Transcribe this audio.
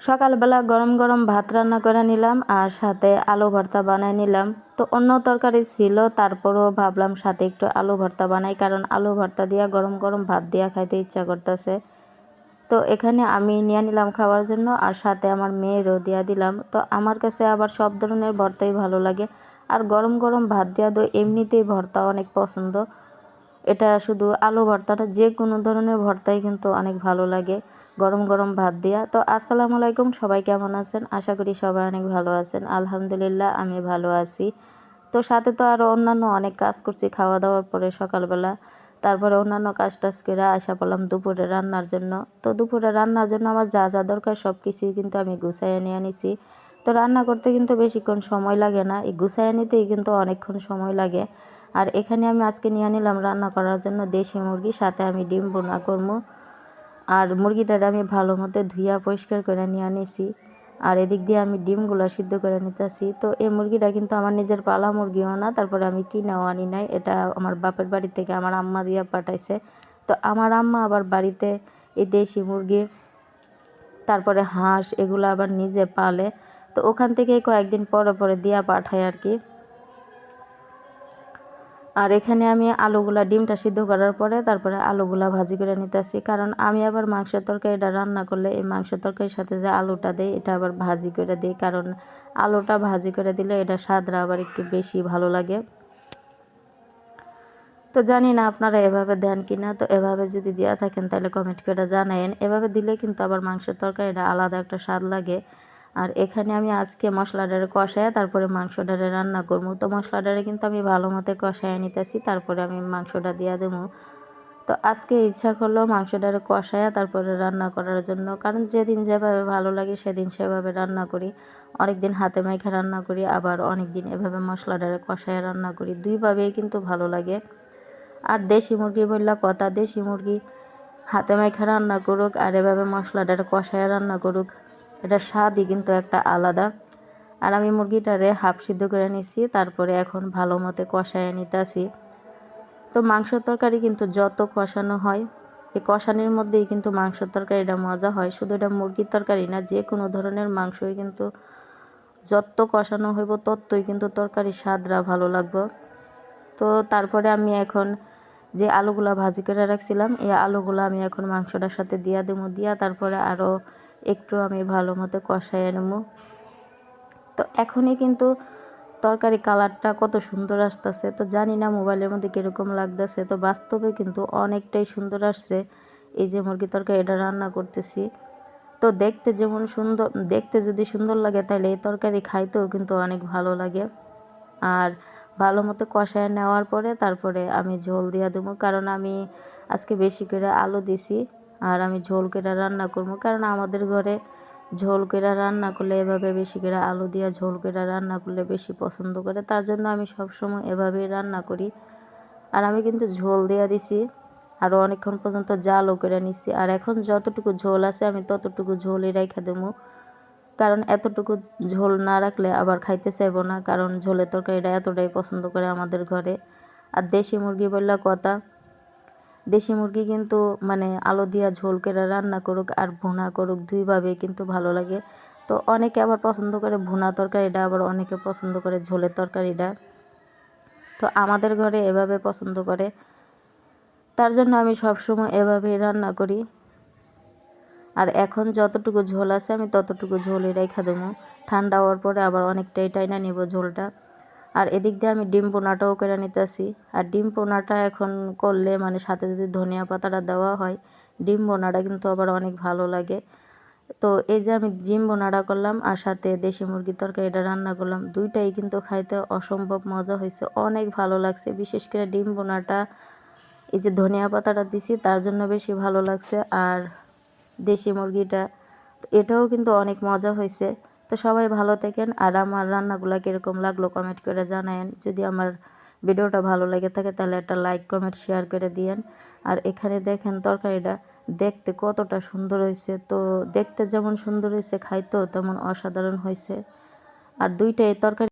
সকালবেলা গরম গরম ভাত রান্না করে নিলাম আর সাথে আলু ভর্তা বানাই নিলাম। তো অন্য তরকারি ছিল, তারপরও ভাবলাম সাথে একটু আলু ভর্তা বানাই, কারণ আলু ভর্তা দিয়া গরম গরম ভাত দিয়া খাইতে ইচ্ছা করতেছে। তো এখানে আমি নিয়ে নিলাম খাওয়ার জন্য আর সাথে আমার মেয়েরও দিয়া দিলাম। তো আমার কাছে আবার সব ধরনের ভর্তাই ভালো লাগে। আর গরম গরম ভাত দেওয়া তো এমনিতেই ভর্তা অনেক পছন্দ। এটা শুধু আলু ভর্তাটা যে কোনো ধরনের ভর্তাই কিন্তু অনেক ভালো লাগে। গরম গরম ভাত দিয়া। তো আসসালামু আলাইকুম, সবাই কেমন আছেন? আশা করি সবাই অনেক ভালো আছেন। আলহামদুলিল্লাহ, আমি ভালো আছি। তো সাথে তো আরও অন্যান্য অনেক কাজ করছি খাওয়া দাওয়ার পরে সকালবেলা। তারপরে অন্যান্য কাজ টাজ করে আসা পড়লাম দুপুরে রান্নার জন্য। তো দুপুরে রান্নার জন্য আমার যা যা দরকার সব কিছুই কিন্তু আমি গুছাইয়ে নিয়ে নিছি তো রান্না করতে কিন্তু বেশিক্ষণ সময় লাগে না। এই গুছাইয়ে নিতেই কিন্তু অনেকক্ষণ সময় লাগে। আর এখানে আমি আজকে নিয়ে নিলাম রান্না করার জন্য দেশি মুরগি, সাথে আমি ডিম বোনা করব আর মুরগিটার আমি ভালো মতো ধুইয়া পরিষ্কার করে নিয়ে আনিছি। আর এদিক দিয়ে আমি ডিমগুলো সিদ্ধ করে নিতেছি। তো এই মুরগিটা কিন্তু আমার নিজের পালা মুরগিও না, তারপরে আমি কিনেও আনি নাই। এটা আমার বাপের বাড়ি থেকে আমার আম্মা দিয়া পাঠাইছে। তো আমার আম্মা আবার বাড়িতে এই দেশি মুরগি, তারপরে হাঁস, এগুলো আবার নিজে পালে। তো ওখান থেকে কয়েকদিন পরে পরে দিয়া পাঠায় আর কি। আর এখানে আমি আলুগুলা ডিমটা সিদ্ধ করার পরে তারপরে আলুগুলা ভাজি করে নিতেছি। কারণ আমি আবার মাংসের তরকারিটা রান্না করলে এই মাংসের তরকারির সাথে যে আলুটা দেয় এটা আবার ভাজি করে দিই। কারণ আলুটা ভাজি করে দিলে এটা স্বাদরা আবার একটু বেশি ভালো লাগে। তো জানি না আপনারা এভাবে দেন কি না তো এভাবে যদি দেওয়া থাকেন তাহলে কমেন্ট করে জানায়েন। এভাবে দিলে কিন্তু আবার মাংসের তরকারিটা আলাদা একটা স্বাদ লাগে। আর এখানে আমি আজকে মশলাটারে কষায় তারপরে মাংসটারে রান্না করব। তো মশলাটারে কিন্তু আমি ভালো মতো কষায় নিতেছি, তারপরে আমি মাংসটা দিয়ে দেবো। তো আজকে ইচ্ছা করল মাংসটারে কষায় তারপরে রান্না করার জন্য, কারণ যেদিন যেভাবে ভালো লাগে সেদিন সেভাবে রান্না করি। অনেক দিন হাতে মাইখা রান্না করি, আবার অনেক দিন এভাবে মশলাটারে কষায় রান্না করি। দুইভাবেই কিন্তু ভালো লাগে। আর দেশি মুরগি বললা কথা, দেশি মুরগি হাতে মাইখা রান্না করুক আর এভাবে মশলাটারে কষায় রান্না করুক। এটা স্বাদই কিন্তু একটা আলাদা। আর আমি মুরগিটারে হাফ সিদ্ধ করে নিছি, তারপরে এখন ভালো মতো কষায় নিতেছি তো মাংস তরকারি কিন্তু যত কষানো হয়, এই কষানির মধ্যেই কিন্তু মাংস তরকারিটা মজা হয়। শুধু এটা মুরগির তরকারি না, যে কোনো ধরনের মাংসই কিন্তু যত কষানো হইব, ততই কিন্তু তরকারি স্বাদরা ভালো লাগবে। তো তারপরে আমি এখন যে আলুগুলা ভাজি করে রাখছিলাম, এই আলুগুলো আমি এখন মাংসটার সাথে দিয়া দেবো। দিয়া তারপরে আরও একটু আমি ভালো মতো কষাই নেব। তো এখনই কিন্তু তরকারি কালারটা কত সুন্দর আসতেছে। তো জানি না মোবাইলের মধ্যে কীরকম লাগতেছে। তো বাস্তবে কিন্তু অনেকটাই সুন্দর আসছে। এই যে মুরগি তরকারি এটা রান্না করতেছি। তো দেখতে যেমন সুন্দর, দেখতে যদি সুন্দর লাগে তাহলে এই তরকারি খাইতেও কিন্তু অনেক ভালো লাগে। আর ভালো মতো কষায় নেওয়ার পরে তারপরে আমি ঝোল দিয়ে দেবো। কারণ আমি আজকে বেশি করে আলু দিছি। আর আমি ঝোল কেটে রান্না করব। কারণ আমাদের ঘরে ঝোল কেটে রান্না করলে এভাবে বেশি করে আলু দিয়ে ঝোল কেটে রান্না করলে বেশি পছন্দ করে, তার জন্য আমি সবসময় এভাবেই রান্না করি। আর আমি কিন্তু ঝোল দেওয়া দিছি আরও অনেকক্ষণ পর্যন্ত জালও করে নিছি। আর এখন যতটুকু ঝোল আছে আমি ততটুকু ঝোলই রেখে দেবো। কারণ এতটুকু ঝোল না রাখলে আবার খাইতে চাইব না, কারণ ঝোলের তরকারিটা এতটাই পছন্দ করে আমাদের ঘরে। আর দেশি মুরগি বললে কথা দেশি মুরগি কিন্তু মানে আলো দিয়া ঝোল করে রান্না করুক আর ভুনা করুক দুইভাবে কিন্তু ভালো লাগে। তো অনেকে আবার পছন্দ করে ভুনা তরকারিটা, আবার অনেকে পছন্দ করে ঝোলের তরকারিটা। তো আমাদের ঘরে এভাবে পছন্দ করে। তার জন্য আমি সবসময় এভাবেই রান্না করি। আর এখন যতটুকু ঝোল আছে আমি ততটুকু ঝোলই রেখা দেবো। ঠান্ডা হওয়ার পরে আবার অনেকটাই টাইনা নেব ঝোলটা। আর এদিক দিয়ে আমি ডিম পোনাটাও করে নিতেছি। আর ডিম পোনাটা এখন করলে মানে সাথে যদি ধনিয়া পাতাটা দেওয়া হয়, ডিম বোনাটা কিন্তু আবার অনেক ভালো লাগে। তো এই যে আমি ডিম বোনাটা করলাম আর সাথে দেশি মুরগির তরকারিটা রান্না করলাম, দুইটাই কিন্তু খাইতে অসম্ভব মজা হয়েছে, অনেক ভালো লাগছে। বিশেষ করে ডিম বোনাটা এই যে ধনিয়া পাতাটা দিছি তার জন্য বেশি ভালো লাগছে। আর দেশি মুরগিটা, এটাও কিন্তু অনেক মজা হয়েছে। তো সবাই ভালো থাকেন। আর আমার রান্নাগুলো কীরকম লাগল কমেন্ট করে জানায়েন। যদি আমার ভিডিওটা ভালো লেগে থাকে তাহলে একটা লাইক কমেন্ট শেয়ার করে দিয়েন। আর এখানে দেখেন তরকারিটা দেখতে কতটা সুন্দর হয়েছে। তো দেখতে যেমন সুন্দর হয়েছে, খাইতেও তেমন অসাধারণ হয়েছে। আর দুইটাই তরকারি